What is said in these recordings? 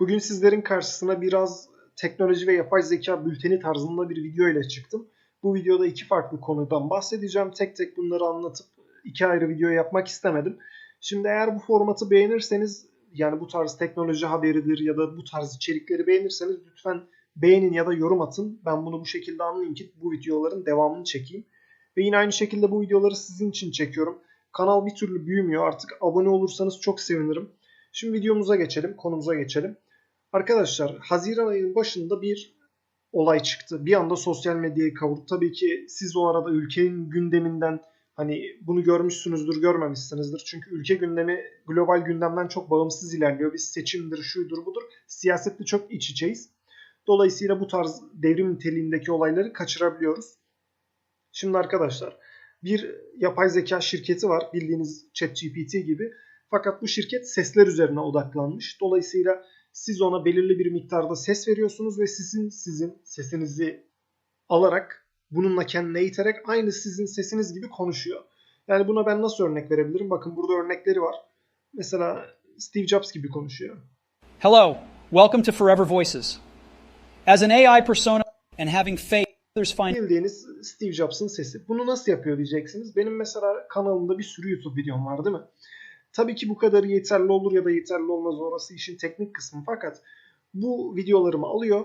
Bugün sizlerin karşısına biraz teknoloji ve yapay zeka bülteni tarzında bir video ile çıktım. Bu videoda iki farklı konudan bahsedeceğim. Tek tek bunları anlatıp iki ayrı video yapmak istemedim. Şimdi eğer bu formatı beğenirseniz yani bu tarz teknoloji haberidir ya da bu tarz içerikleri beğenirseniz lütfen beğenin ya da yorum atın. Ben bunu bu şekilde anlayayım ki bu videoların devamını çekeyim. Ve yine aynı şekilde bu videoları sizin için çekiyorum. Kanal bir türlü büyümüyor. Artık abone olursanız çok sevinirim. Şimdi videomuza geçelim, konumuza geçelim. Arkadaşlar Haziran ayının başında bir olay çıktı. Bir anda sosyal medyayı kavurdu. Tabii ki siz o arada ülkenin gündeminden hani bunu görmüşsünüzdür, görmemişsinizdir. Çünkü ülke gündemi global gündemden çok bağımsız ilerliyor. Biz seçimdir, şuydur, budur. Siyasetle çok iç içeyiz. Dolayısıyla bu tarz devrim niteliğindeki olayları kaçırabiliyoruz. Şimdi arkadaşlar bir yapay zeka şirketi var bildiğiniz ChatGPT gibi. Fakat bu şirket sesler üzerine odaklanmış. Dolayısıyla siz ona belirli bir miktarda ses veriyorsunuz ve sizin sizin sesinizi alarak bununla kendine iterek aynı sizin sesiniz gibi konuşuyor. Yani buna ben nasıl örnek verebilirim? Bakın burada örnekleri var. Mesela Steve Jobs gibi konuşuyor. Hello, welcome to Forever Voices. As an AI persona and having faith Bildiğiniz Steve Jobs'ın sesi. Bunu nasıl yapıyor diyeceksiniz. Benim mesela kanalımda bir sürü YouTube videom var değil mi? Tabii ki bu kadar yeterli olur ya da yeterli olmaz orası işin teknik kısmı fakat bu videolarımı alıyor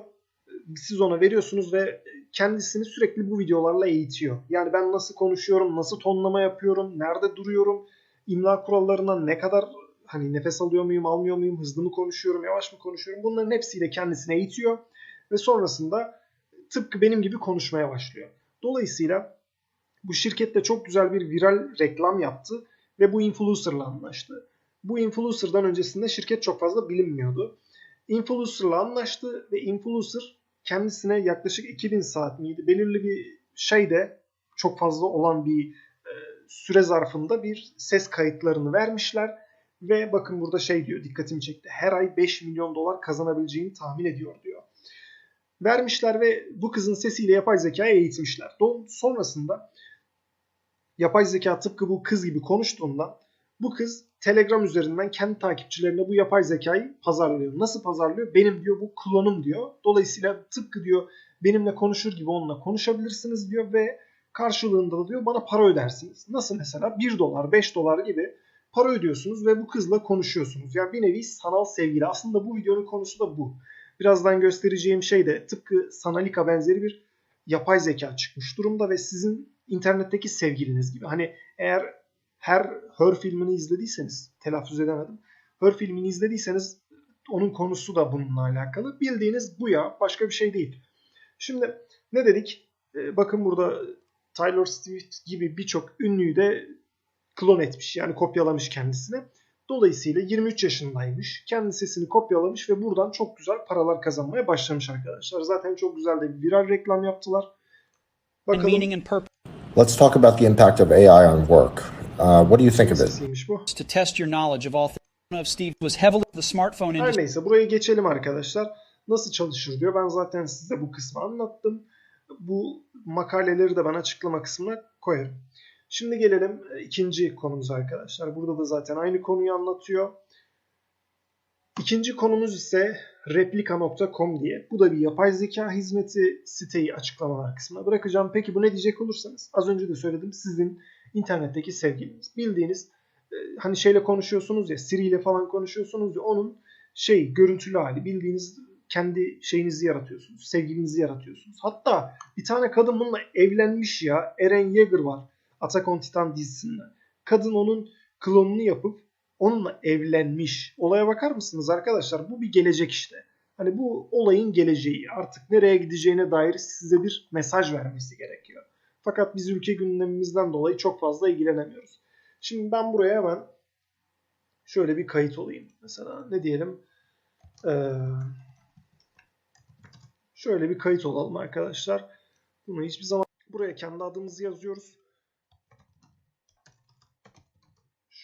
siz ona veriyorsunuz ve kendisini sürekli bu videolarla eğitiyor. Yani ben nasıl konuşuyorum, nasıl tonlama yapıyorum, nerede duruyorum, imla kurallarından ne kadar hani nefes alıyor muyum, almıyor muyum, hızlı mı konuşuyorum, yavaş mı konuşuyorum bunların hepsiyle kendisine eğitiyor ve sonrasında tıpkı benim gibi konuşmaya başlıyor. Dolayısıyla bu şirkette çok güzel bir viral reklam yaptı ve bu influencer'la anlaştı. Bu influencer'dan öncesinde şirket çok fazla bilinmiyordu. Influencer'la anlaştı ve influencer kendisine yaklaşık 2000 saat miydi belirli bir şeyde çok fazla olan bir e, süre zarfında bir ses kayıtlarını vermişler ve bakın burada şey diyor dikkatimi çekti. Her ay 5 milyon dolar kazanabileceğini tahmin ediyor diyor. Vermişler ve bu kızın sesiyle yapay zekayı eğitmişler. Sonrasında yapay zeka tıpkı bu kız gibi konuştuğunda bu kız Telegram üzerinden kendi takipçilerine bu yapay zekayı pazarlıyor. Nasıl pazarlıyor? Benim diyor bu klonum diyor. Dolayısıyla tıpkı diyor benimle konuşur gibi onunla konuşabilirsiniz diyor ve karşılığında da diyor bana para ödersiniz. Nasıl mesela 1 dolar 5 dolar gibi para ödüyorsunuz ve bu kızla konuşuyorsunuz. Yani bir nevi sanal sevgili. Aslında bu videonun konusu da bu. Birazdan göstereceğim şey de tıpkı Sanalika benzeri bir yapay zeka çıkmış durumda ve sizin internetteki sevgiliniz gibi. Hani eğer her Her filmini izlediyseniz, telaffuz edemedim. Her filmini izlediyseniz onun konusu da bununla alakalı. Bildiğiniz bu ya, başka bir şey değil. Şimdi ne dedik? Ee, bakın burada Taylor Swift gibi birçok ünlüyü de klon etmiş. Yani kopyalamış kendisine. Dolayısıyla 23 yaşındaymış. Kendi sesini kopyalamış ve buradan çok güzel paralar kazanmaya başlamış arkadaşlar. Zaten çok güzel de bir viral reklam yaptılar. purpose Let's talk about the impact of AI on work. Uh, what do you think of it? To test your knowledge of all things. Of Steve was heavily the smartphone Her industry. neyse buraya geçelim arkadaşlar. Nasıl çalışır diyor. Ben zaten size bu kısmı anlattım. Bu makaleleri de ben açıklama kısmına koyarım. Şimdi gelelim ikinci konumuza arkadaşlar. Burada da zaten aynı konuyu anlatıyor. İkinci konumuz ise replika.com diye. Bu da bir yapay zeka hizmeti siteyi açıklamalar kısmına bırakacağım. Peki bu ne diyecek olursanız az önce de söyledim sizin internetteki sevgiliniz. Bildiğiniz e, hani şeyle konuşuyorsunuz ya Siri ile falan konuşuyorsunuz ya onun şey görüntülü hali bildiğiniz kendi şeyinizi yaratıyorsunuz. Sevgilinizi yaratıyorsunuz. Hatta bir tane kadın bununla evlenmiş ya. Eren Yeager var. Attack on Titan dizisinde. Kadın onun klonunu yapıp onunla evlenmiş. Olaya bakar mısınız arkadaşlar? Bu bir gelecek işte. Hani bu olayın geleceği. Artık nereye gideceğine dair size bir mesaj vermesi gerekiyor. Fakat biz ülke gündemimizden dolayı çok fazla ilgilenemiyoruz. Şimdi ben buraya hemen şöyle bir kayıt olayım. Mesela ne diyelim? Ee, şöyle bir kayıt olalım arkadaşlar. Bunu hiçbir zaman buraya kendi adımızı yazıyoruz.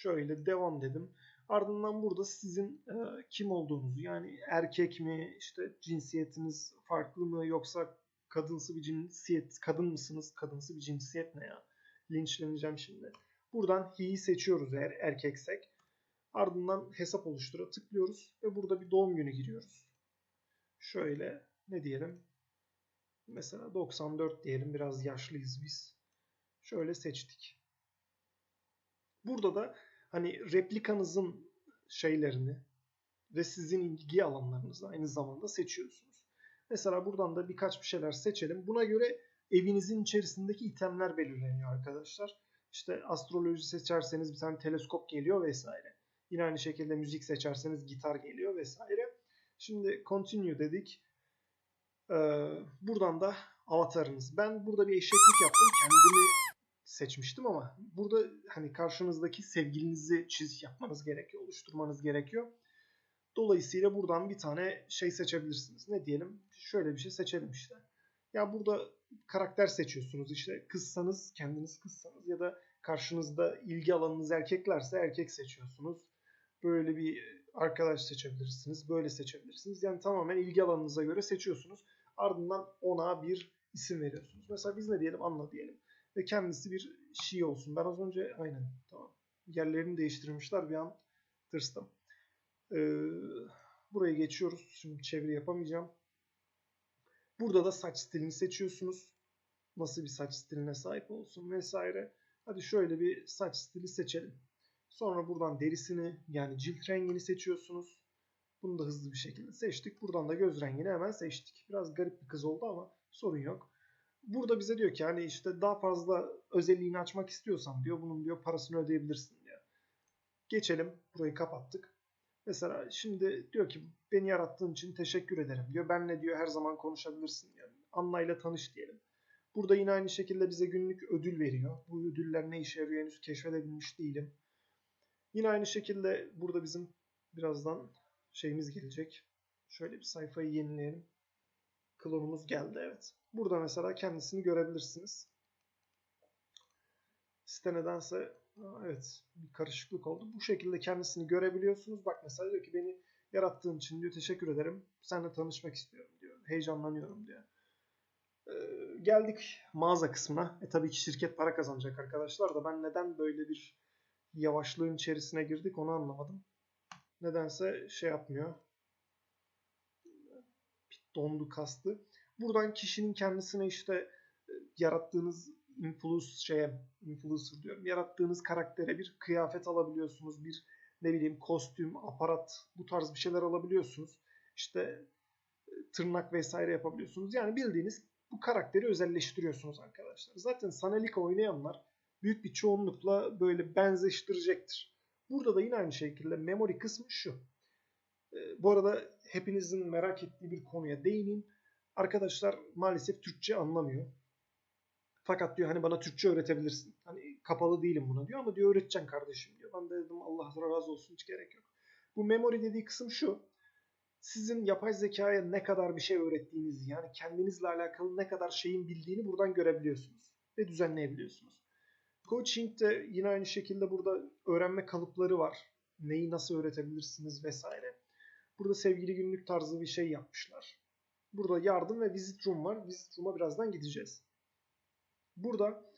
Şöyle devam dedim. Ardından burada sizin e, kim olduğunuzu yani erkek mi işte cinsiyetiniz farklı mı yoksa kadınsı bir cinsiyet kadın mısınız kadınsı bir cinsiyet ne ya linçleneceğim şimdi. Buradan he'yi seçiyoruz eğer erkeksek. Ardından hesap oluştura tıklıyoruz ve burada bir doğum günü giriyoruz. Şöyle ne diyelim? Mesela 94 diyelim. Biraz yaşlıyız biz. Şöyle seçtik. Burada da hani replikanızın şeylerini ve sizin ilgi alanlarınızı aynı zamanda seçiyorsunuz. Mesela buradan da birkaç bir şeyler seçelim. Buna göre evinizin içerisindeki itemler belirleniyor arkadaşlar. İşte astroloji seçerseniz bir tane teleskop geliyor vesaire. Yine aynı şekilde müzik seçerseniz gitar geliyor vesaire. Şimdi continue dedik. Ee, buradan da avatarınız. Ben burada bir eşeklik yaptım. Kendimi seçmiştim ama burada hani karşınızdaki sevgilinizi çiz yapmanız gerekiyor, oluşturmanız gerekiyor. Dolayısıyla buradan bir tane şey seçebilirsiniz. Ne diyelim? Şöyle bir şey seçelim işte. Ya burada karakter seçiyorsunuz işte kızsanız kendiniz kızsanız ya da karşınızda ilgi alanınız erkeklerse erkek seçiyorsunuz. Böyle bir arkadaş seçebilirsiniz. Böyle seçebilirsiniz. Yani tamamen ilgi alanınıza göre seçiyorsunuz. Ardından ona bir isim veriyorsunuz. Mesela biz ne diyelim? Anla diyelim. Ve kendisi bir şey olsun. Ben az önce aynen tamam. Yerlerini değiştirmişler bir an tırstım. Ee, buraya geçiyoruz. Şimdi çeviri yapamayacağım. Burada da saç stilini seçiyorsunuz. Nasıl bir saç stiline sahip olsun vesaire. Hadi şöyle bir saç stili seçelim. Sonra buradan derisini yani cilt rengini seçiyorsunuz. Bunu da hızlı bir şekilde seçtik. Buradan da göz rengini hemen seçtik. Biraz garip bir kız oldu ama sorun yok. Burada bize diyor ki hani işte daha fazla özelliğini açmak istiyorsan diyor bunun diyor parasını ödeyebilirsin diyor. Geçelim. Burayı kapattık. Mesela şimdi diyor ki beni yarattığın için teşekkür ederim diyor. Benle diyor her zaman konuşabilirsin diyor. Anla ile tanış diyelim. Burada yine aynı şekilde bize günlük ödül veriyor. Bu ödüller ne işe yarıyor henüz keşfedebilmiş değilim. Yine aynı şekilde burada bizim birazdan şeyimiz gelecek. Şöyle bir sayfayı yenileyelim. Klonumuz geldi evet. Burada mesela kendisini görebilirsiniz. Site nedense evet bir karışıklık oldu. Bu şekilde kendisini görebiliyorsunuz. Bak mesela diyor ki beni yarattığın için diyor teşekkür ederim. Seninle tanışmak istiyorum diyor. Heyecanlanıyorum diyor. Ee, geldik mağaza kısmına. E tabii ki şirket para kazanacak arkadaşlar da ben neden böyle bir yavaşlığın içerisine girdik onu anlamadım. Nedense şey yapmıyor. Dondu kastı. Buradan kişinin kendisine işte e, yarattığınız influence şeye influencer diyorum. Yarattığınız karaktere bir kıyafet alabiliyorsunuz. Bir ne bileyim kostüm, aparat bu tarz bir şeyler alabiliyorsunuz. İşte e, tırnak vesaire yapabiliyorsunuz. Yani bildiğiniz bu karakteri özelleştiriyorsunuz arkadaşlar. Zaten Sanalika oynayanlar büyük bir çoğunlukla böyle benzeştirecektir. Burada da yine aynı şekilde memory kısmı şu. E, bu arada hepinizin merak ettiği bir konuya değineyim. Arkadaşlar maalesef Türkçe anlamıyor. Fakat diyor hani bana Türkçe öğretebilirsin. Hani kapalı değilim buna diyor ama diyor öğreteceksin kardeşim diyor. Ben de dedim Allah razı olsun hiç gerek yok. Bu memory dediği kısım şu. Sizin yapay zekaya ne kadar bir şey öğrettiğinizi yani kendinizle alakalı ne kadar şeyin bildiğini buradan görebiliyorsunuz. Ve düzenleyebiliyorsunuz. Coaching'de yine aynı şekilde burada öğrenme kalıpları var. Neyi nasıl öğretebilirsiniz vesaire. Burada sevgili günlük tarzı bir şey yapmışlar. Burada yardım ve visit room var. Visit room'a birazdan gideceğiz. Burada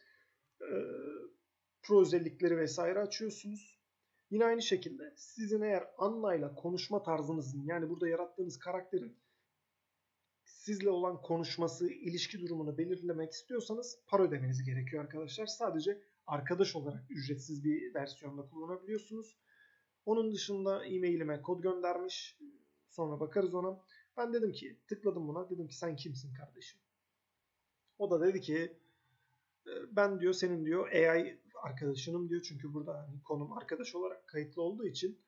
e, pro özellikleri vesaire açıyorsunuz. Yine aynı şekilde sizin eğer Anna ile konuşma tarzınızın yani burada yarattığınız karakterin sizle olan konuşması, ilişki durumunu belirlemek istiyorsanız para ödemeniz gerekiyor arkadaşlar. Sadece arkadaş olarak ücretsiz bir versiyonda kullanabiliyorsunuz. Onun dışında e-mailime kod göndermiş. Sonra bakarız ona. Ben dedim ki tıkladım buna. Dedim ki sen kimsin kardeşim? O da dedi ki ben diyor senin diyor AI arkadaşınım diyor. Çünkü burada hani konum arkadaş olarak kayıtlı olduğu için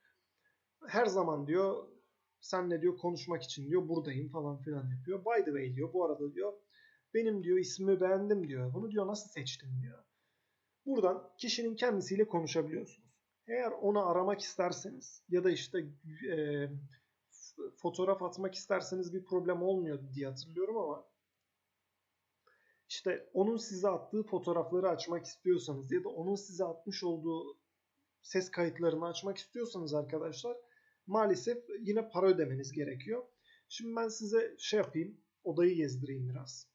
her zaman diyor senle diyor konuşmak için diyor buradayım falan filan yapıyor. By the way diyor bu arada diyor benim diyor ismimi beğendim diyor. Bunu diyor nasıl seçtin diyor. Buradan kişinin kendisiyle konuşabiliyorsunuz. Eğer onu aramak isterseniz ya da işte e, fotoğraf atmak isterseniz bir problem olmuyor diye hatırlıyorum ama işte onun size attığı fotoğrafları açmak istiyorsanız ya da onun size atmış olduğu ses kayıtlarını açmak istiyorsanız arkadaşlar maalesef yine para ödemeniz gerekiyor. Şimdi ben size şey yapayım, odayı gezdireyim biraz.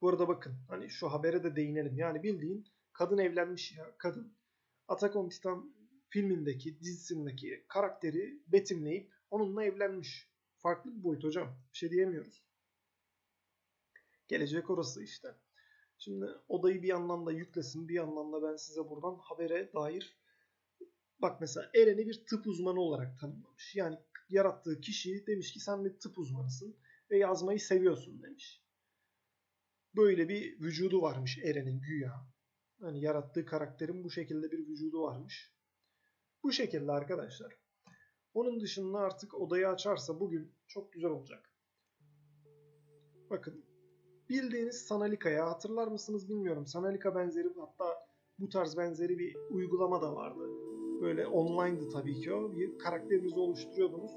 Bu arada bakın hani şu habere de değinelim. Yani bildiğin kadın evlenmiş ya kadın. Attack on Titan filmindeki, dizisindeki karakteri betimleyip onunla evlenmiş. Farklı bir boyut hocam. Bir şey diyemiyoruz. Gelecek orası işte. Şimdi odayı bir yandan da yüklesin, bir yandan da ben size buradan habere dair bak mesela Eren'i bir tıp uzmanı olarak tanımlamış. Yani yarattığı kişi demiş ki sen bir tıp uzmanısın ve yazmayı seviyorsun demiş. Böyle bir vücudu varmış Eren'in güya. Hani yarattığı karakterin bu şekilde bir vücudu varmış. Bu şekilde arkadaşlar. Onun dışında artık odayı açarsa bugün çok güzel olacak. Bakın bildiğiniz Sanalika'ya hatırlar mısınız bilmiyorum. Sanalika benzeri hatta bu tarz benzeri bir uygulama da vardı. Böyle online'dı tabii ki o. Bir karakterinizi oluşturuyordunuz.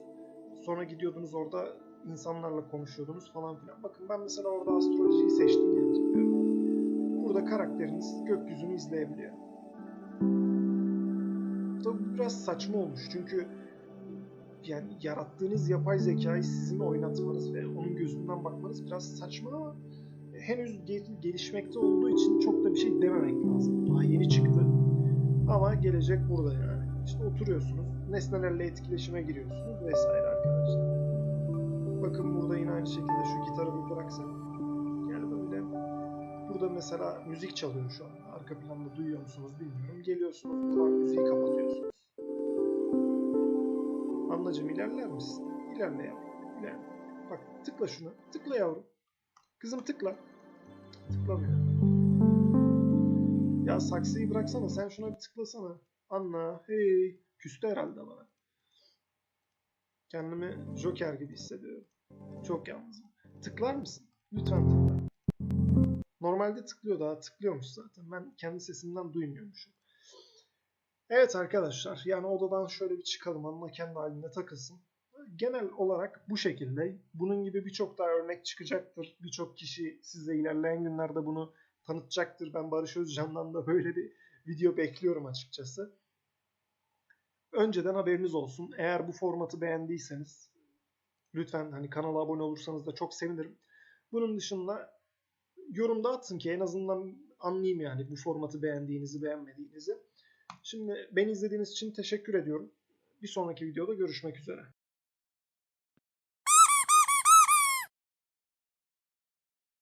Sonra gidiyordunuz orada insanlarla konuşuyordunuz falan filan. Bakın ben mesela orada astrolojiyi seçtim diye hatırlıyorum. Burada karakteriniz gökyüzünü izleyebiliyor. Tabi biraz saçma olmuş çünkü yani yarattığınız yapay zekayı sizin oynatmanız ve onun gözünden bakmanız biraz saçma ama henüz gel- gelişmekte olduğu için çok da bir şey dememek lazım. Daha yeni çıktı. Ama gelecek burada yani. İşte oturuyorsunuz, nesnelerle etkileşime giriyorsunuz vesaire arkadaşlar. Bakın burada yine aynı şekilde şu gitarı bir bıraksan. Gel böyle. Burada mesela müzik çalıyor şu an. Arka planda duyuyor musunuz bilmiyorum. Geliyorsunuz buradan müziği kapatıyorsunuz. Anlacım ilerler misin? İlerle yavrum. İlerle. Bak tıkla şuna. Tıkla yavrum. Kızım tıkla. Tıklamıyor. Ya saksıyı bıraksana sen şuna bir tıklasana. Anla. Hey. Küstü herhalde bana. Kendimi Joker gibi hissediyorum. Çok yalnızım. Tıklar mısın? Lütfen tıkla. Normalde tıklıyor daha tıklıyormuş zaten. Ben kendi sesimden duymuyormuşum. Evet arkadaşlar yani odadan şöyle bir çıkalım anla kendi halinde takılsın. Genel olarak bu şekilde. Bunun gibi birçok daha örnek çıkacaktır. Birçok kişi size ilerleyen günlerde bunu tanıtacaktır. Ben Barış Özcan'dan da böyle bir video bekliyorum açıkçası. Önceden haberiniz olsun. Eğer bu formatı beğendiyseniz lütfen hani kanala abone olursanız da çok sevinirim. Bunun dışında yorumda atın ki en azından anlayayım yani bu formatı beğendiğinizi beğenmediğinizi. Şimdi beni izlediğiniz için teşekkür ediyorum. Bir sonraki videoda görüşmek üzere.